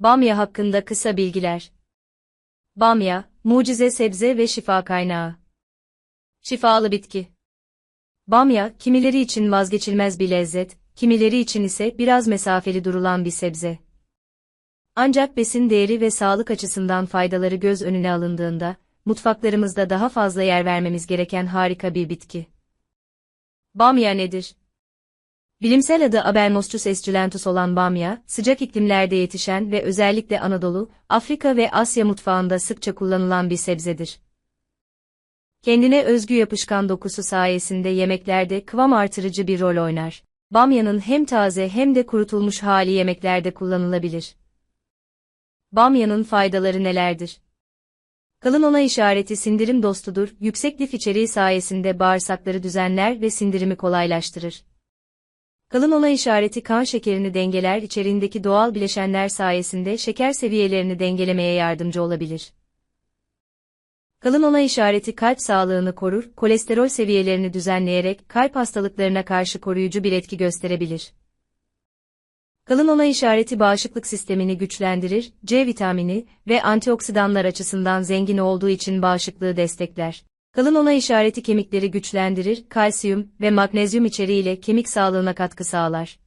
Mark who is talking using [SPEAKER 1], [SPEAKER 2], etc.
[SPEAKER 1] Bamya hakkında kısa bilgiler. Bamya, mucize sebze ve şifa kaynağı. Şifalı bitki. Bamya, kimileri için vazgeçilmez bir lezzet, kimileri için ise biraz mesafeli durulan bir sebze. Ancak besin değeri ve sağlık açısından faydaları göz önüne alındığında, mutfaklarımızda daha fazla yer vermemiz gereken harika bir bitki. Bamya nedir? Bilimsel adı Abermostus esculentus olan bamya, sıcak iklimlerde yetişen ve özellikle Anadolu, Afrika ve Asya mutfağında sıkça kullanılan bir sebzedir. Kendine özgü yapışkan dokusu sayesinde yemeklerde kıvam artırıcı bir rol oynar. Bamyanın hem taze hem de kurutulmuş hali yemeklerde kullanılabilir. Bamyanın faydaları nelerdir? Kalın ona işareti sindirim dostudur, yüksek lif içeriği sayesinde bağırsakları düzenler ve sindirimi kolaylaştırır. Kalın ona işareti kan şekerini dengeler içeriğindeki doğal bileşenler sayesinde şeker seviyelerini dengelemeye yardımcı olabilir. Kalın ona işareti kalp sağlığını korur, kolesterol seviyelerini düzenleyerek kalp hastalıklarına karşı koruyucu bir etki gösterebilir. Kalın ona işareti bağışıklık sistemini güçlendirir, C vitamini ve antioksidanlar açısından zengin olduğu için bağışıklığı destekler. Kalın ona işareti kemikleri güçlendirir, kalsiyum ve magnezyum içeriğiyle kemik sağlığına katkı sağlar.